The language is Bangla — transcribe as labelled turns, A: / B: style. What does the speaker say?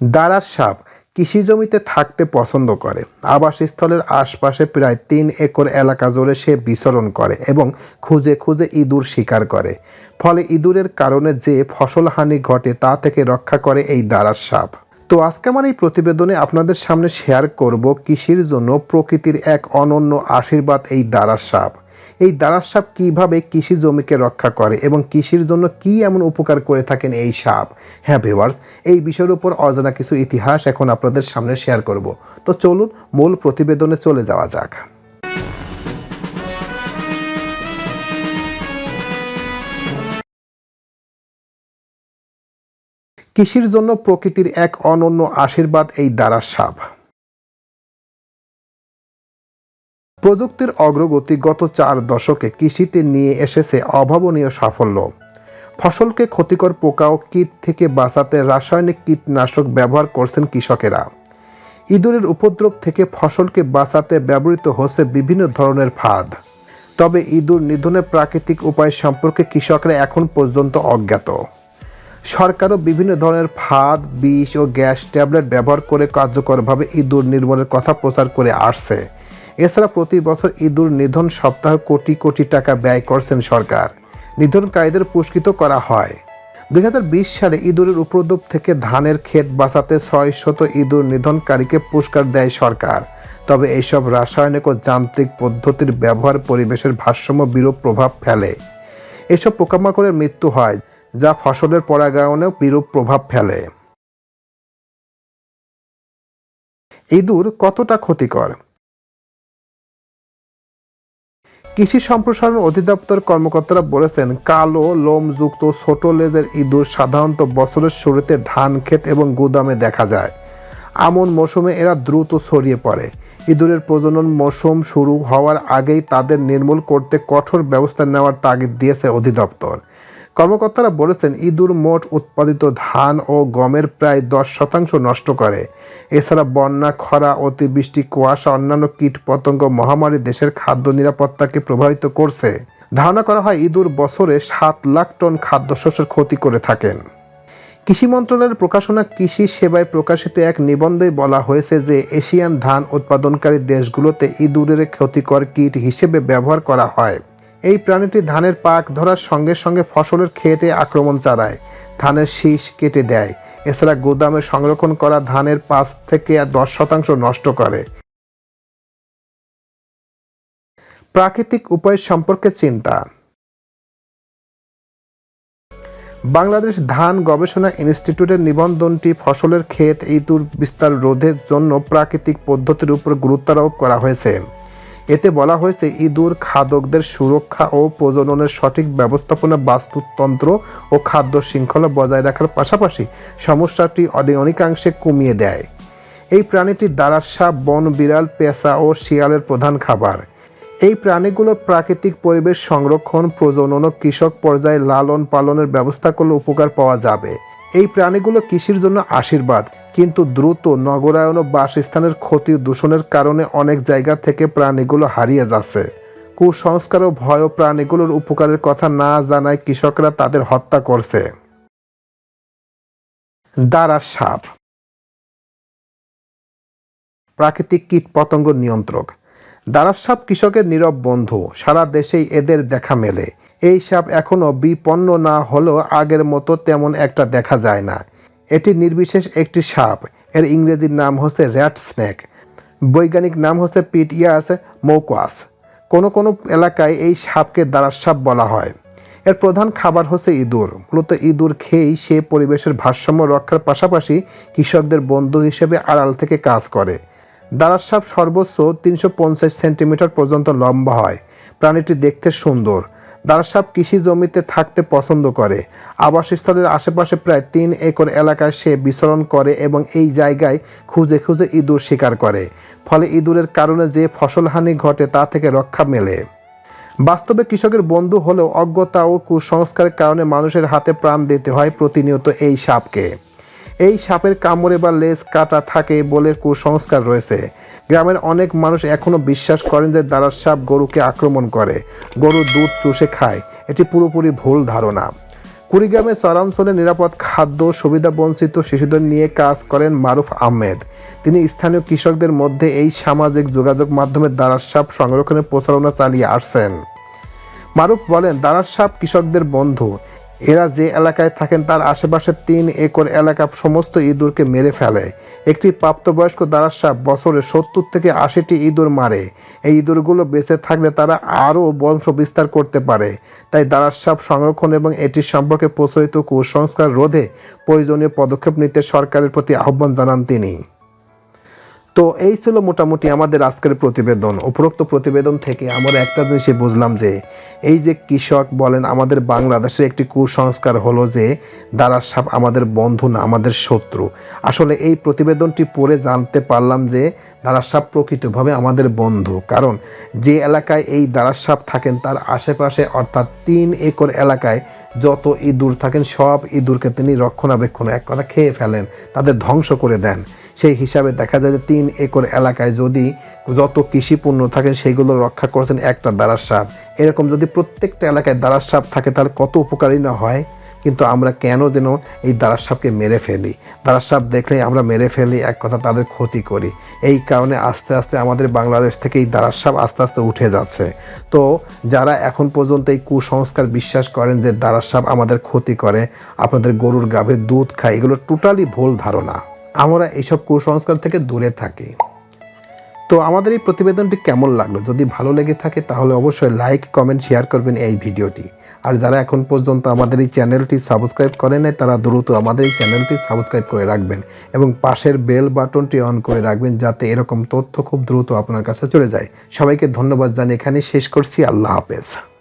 A: দাঁড়ার সাপ কৃষি জমিতে থাকতে পছন্দ করে। আবাসস্থলের আশপাশে প্রায় তিন একর এলাকা জুড়ে সে বিচরণ করে এবং খুঁজে খুঁজে ইঁদুর শিকার করে। ফলে ইঁদুরের কারণে যে ফসলহানি ঘটে তা থেকে রক্ষা করে এই দাঁড়ার সাপ। তো আজকে আমার এই প্রতিবেদনে আপনাদের সামনে শেয়ার করব কৃষির জন্য প্রকৃতির এক অনন্য আশীর্বাদ এই দাঁড়ার সাপ। এই দাঁড়ার সাপ কীভাবে কৃষি জমিকে রক্ষা করে এবং কৃষির জন্য কি এমন উপকার করে থাকেন এই সাপ? হ্যাঁ ভিওয়ার্স এই বিষয়ের উপর অজানা কিছু ইতিহাস এখন আপনাদের সামনে শেয়ার করব। তো চলুন মূল প্রতিবেদনে চলে যাওয়া যাক। কৃষির জন্য প্রকৃতির এক অনন্য আশীর্বাদ এই দাঁড়ার সাপ। প্রযুক্তির অগ্রগতি গত চার দশকে কৃষিতে নিয়ে এসেছে অভাবনীয় সাফল্য। ফসলকে ক্ষতিকর পোকা ও কীট থেকে বাঁচাতে রাসায়নিক কীটনাশক ব্যবহার করছেন কৃষকেরা। ইঁদুরের উপদ্রব থেকে ফসলকে বাঁচাতে ব্যবহৃত হচ্ছে বিভিন্ন ধরনের ফাঁদ। তবে ইঁদুর নিধনের প্রাকৃতিক উপায় সম্পর্কে কৃষকরা এখন পর্যন্ত অজ্ঞাত। সরকারও বিভিন্ন ধরনের ফাঁদ, বিষ ও গ্যাস ট্যাবলেট ব্যবহার করে কার্যকরভাবে ইঁদুর নির্মূলের কথা প্রচার করে আসছে। এছাড়া প্রতি বছর ইঁদুর নিধন সপ্তাহ কোটি কোটি টাকা ব্যয় করছেন সরকার। নিধনকারীদের পুরস্কৃত করা হয়। দুই বিশ সালে ইঁদুরের উপদ্রব থেকে ধানের ক্ষেত বাঁচাতে ছয় শত ইঁদুর নিধনকারীকে পুরস্কার দেয় সরকার। তবে এইসব রাসায়নিক ও যান্ত্রিক পদ্ধতির ব্যবহার পরিবেশের ভারসাম্য বিরূপ প্রভাব ফেলে। এসব পোকামাকড়ের মৃত্যু হয়, যা ফসলের পরাগায়নেও বিরূপ প্রভাব ফেলে। ইঁদুর কতটা ক্ষতিকর? কৃষি সম্প্রসারণ অধিদপ্তর কর্মকর্তারা বলেছেন, কালো, লোমযুক্ত, ছোট লেজের ইঁদুর সাধারণত বছরের শুরুতে ধান, ক্ষেত এবং গুদামে দেখা যায়। আমন মৌসুমে এরা দ্রুত ছড়িয়ে পড়ে। ইঁদুরের প্রজনন মৌসুম শুরু হওয়ার আগেই তাদের নির্মূল করতে কঠোর ব্যবস্থা নেওয়ার তাগিদ দিয়েছে অধিদপ্তর। কর্মকর্তারা বলেছেন, ইঁদুর মোট উৎপাদিত ধান ও গমের প্রায় দশ শতাংশ নষ্ট করে। এছাড়া বন্যা, খরা, অতিবৃষ্টি, কুয়াশা, অন্যান্য কীটপতঙ্গ মহামারী দেশের খাদ্য নিরাপত্তাকে প্রভাবিত করছে। ধারণা করা হয়, ইঁদুর বছরে সাত লাখ টন খাদ্যশস্যের ক্ষতি করে থাকেন। কৃষি মন্ত্রণালয়ের প্রকাশনা কৃষি সেবায় প্রকাশিত এক নিবন্ধে বলা হয়েছে যে, এশিয়ান ধান উৎপাদনকারী দেশগুলোতে ইঁদুরের ক্ষতিকর কীট হিসেবে ব্যবহার করা হয়। এই প্রাণীটি ধানের পাক ধরার সঙ্গে সঙ্গে ফসলের ক্ষেতে আক্রমণ চালায়। ধানের শীষ কেটে দেয়। এছাড়া গুদামে সংরক্ষণ করা ধানের পাঁচ থেকে দশ শতাংশ নষ্ট করে। প্রাকৃতিক উপায় সম্পর্কে চিন্তা। বাংলাদেশ ধান গবেষণা ইনস্টিটিউটের নিবন্ধনটি ফসলের ক্ষেত, ইঁদুর বিস্তার রোধের জন্য প্রাকৃতিক পদ্ধতির উপর গুরুত্ব আরোপ করা হয়েছে। এতে বলা হয়েছে, ইঁদুর খাদকদের সুরক্ষা ও প্রজননের সঠিক ব্যবস্থাপনা, বাস্তুতন্ত্র ও খাদ্য শৃঙ্খলা বজায় রাখার পাশাপাশি সমস্যাটি অনে- অনেকাংশে কমিয়ে দেয়। এই প্রাণীটি দ্বারা সাপ বন, বিড়াল, পেঁচা ও শিয়ালের প্রধান খাবার। এই প্রাণীগুলোর প্রাকৃতিক পরিবেশ সংরক্ষণ, প্রজনন ও কৃষক পর্যায়ে লালন পালনের ব্যবস্থা করলে উপকার পাওয়া যাবে। এই প্রাণীগুলো কৃষির জন্য আশীর্বাদ। কিন্তু দ্রুত নগরায়ন ও বাসস্থানের ক্ষতি দূষণের কারণে অনেক জায়গা থেকে প্রাণীগুলো হারিয়ে যাচ্ছে। কুসংস্কার ও ভয় প্রাণীগুলোর উপকারের কথা না জানায় কৃষকরা তাদের হত্যা করছে। দাঁড়ার সাপ। প্রাকৃতিক কীট পতঙ্গ নিয়ন্ত্রক। দাঁড়ার সাপ কৃষকের নীরব বন্ধু। সারা দেশেই এদের দেখা মেলে। এই সাপ এখনও বিপন্ন না হলেও আগের মতো তেমন একটা দেখা যায় না। এটি নির্বিশেষ একটি সাপ। এর ইংরেজির নাম হচ্ছে র্যাট স্নেক। বৈজ্ঞানিক নাম হচ্ছে পিটিয়াস মৌকাস কোনো কোনো এলাকায় এই সাপকে দাঁড়ার সাপ বলা হয়। এর প্রধান খাবার হচ্ছে ইঁদুর। মূলত ইঁদুর খেয়েই সে পরিবেশের ভারসাম্য রক্ষার পাশাপাশি কৃষকদের বন্ধু হিসেবে আড়াল থেকে কাজ করে। দাঁড়ার সাপ সর্বোচ্চ তিনশো পঞ্চাশ সেন্টিমিটার পর্যন্ত লম্বা হয়। প্রাণীটি দেখতে সুন্দর। দাঁড়ার সাপ কৃষি জমিতে থাকতে পছন্দ করে। আবাসস্থলের আশেপাশে প্রায় তিন একর এলাকায় সে বিচরণ করে এবং এই জায়গায় খুঁজে খুঁজে ইঁদুর শিকার করে। ফলে ইঁদুরের কারণে যে ফসলহানি ঘটে তা থেকে রক্ষা মেলে। বাস্তবে কৃষকের বন্ধু হলেও অজ্ঞতা ও কুসংস্কারের কারণে মানুষের হাতে প্রাণ দিতে হয় প্রতিনিয়ত এই সাপকে। এই সাপের কামড়ে বা লেজ কাটা থাকে বলে কুসংস্কার রয়েছে। গ্রামের অনেক মানুষ এখনও বিশ্বাস করেন যে দাঁড়ার সাপ গরুকে আক্রমণ করে। গরু দুধ চুষে খায়। এটি পুরোপুরি ভুল ধারণা। কুড়িগ্রামে চরাঞ্চলে নিরাপদ খাদ্য সুবিধা বঞ্চিত শিশুদের নিয়ে কাজ করেন মারুফ আহমেদ। তিনি স্থানীয় কৃষকদের মধ্যে এই সামাজিক যোগাযোগ মাধ্যমে দ্বারা সাপ সংরক্ষণের প্রচারণা চালিয়ে আসছেন। মারুফ বলেন দারার সাপ কৃষকদের বন্ধু। এরা যে এলাকায় থাকেন তার আশেপাশে তিন একর এলাকা সমস্ত ইঁদুরকে মেরে ফেলে। একটি প্রাপ্তবয়স্ক সাপ বছরে সত্তর থেকে আশিটি ইঁদুর মারে। এই ইঁদুরগুলো বেঁচে থাকলে তারা আরও বংশ বিস্তার করতে পারে। তাই দারার সাপ সংরক্ষণ এবং এটি সম্পর্কে প্রচলিত কুসংস্কার রোধে প্রয়োজনীয় পদক্ষেপ নিতে সরকারের প্রতি আহ্বান জানান তিনি। তো এই ছিল মোটামুটি আমাদের আজকের প্রতিবেদন, উপরোক্ত প্রতিবেদন থেকে আমরা একটা জিনিসই বুঝলাম যে এই যে কৃষক বলেন, আমাদের বাংলাদেশের একটি কুসংস্কার হলো যে দারার সাপ আমাদের বন্ধু না, আমাদের শত্রু। আসলে এই প্রতিবেদনটি পড়ে জানতে পারলাম যে দারার সাপ প্রকৃতভাবে আমাদের বন্ধু। কারণ যে এলাকায় এই দারার সাপ থাকেন, তার আশেপাশে অর্থাৎ তিন একর এলাকায় যত ইঁদুর থাকেন, সব ইঁদুরকে তিনি রক্ষণাবেক্ষণ এক কথা খেয়ে ফেলেন, তাদের ধ্বংস করে দেন। সেই হিসাবে দেখা যায় যে তিন একর এলাকায় যদি যত কৃষি পণ্য থাকেন সেইগুলো রক্ষা করেছেন একটা দ্বারা সাপ। এরকম যদি প্রত্যেকটা এলাকায় দ্বারা সাপ থাকে, তাহলে কত উপকারী না হয়? কিন্তু আমরা কেন যেন এই দারার সাপকে মেরে ফেলি? দারার সাপ দেখলেই আমরা মেরে ফেলি, এক কথা তাদের ক্ষতি করি। এই কারণে আস্তে আস্তে আমাদের বাংলাদেশ থেকে এই দারার সাপ আস্তে আস্তে উঠে যাচ্ছে। তো যারা এখন পর্যন্ত এই কুসংস্কার বিশ্বাস করেন যে দারার সাপ আমাদের ক্ষতি করে, আপনাদের গরুর গাভীর দুধ খায়, এগুলো টোটালি ভুল ধারণা। আমরা এইসব কুসংস্কার থেকে দূরে থাকি। তো আমাদের এই প্রতিবেদনটি কেমন লাগল? যদি ভালো লেগে থাকে তাহলে অবশ্যই লাইক কমেন্ট শেয়ার করবেন এই ভিডিওটি। আর যারা এখন পর্যন্ত আমাদের এই চ্যানেলটি সাবস্ক্রাইব করে নেয় তারা দ্রুত আমাদের এই চ্যানেলটি সাবস্ক্রাইব করে রাখবেন এবং পাশের বেল বাটনটি অন করে রাখবেন যাতে এরকম তথ্য খুব দ্রুত আপনার কাছে চলে যায়। সবাইকে ধন্যবাদ জানিয়ে এখানে শেষ করছি। আল্লাহ হাফেজ।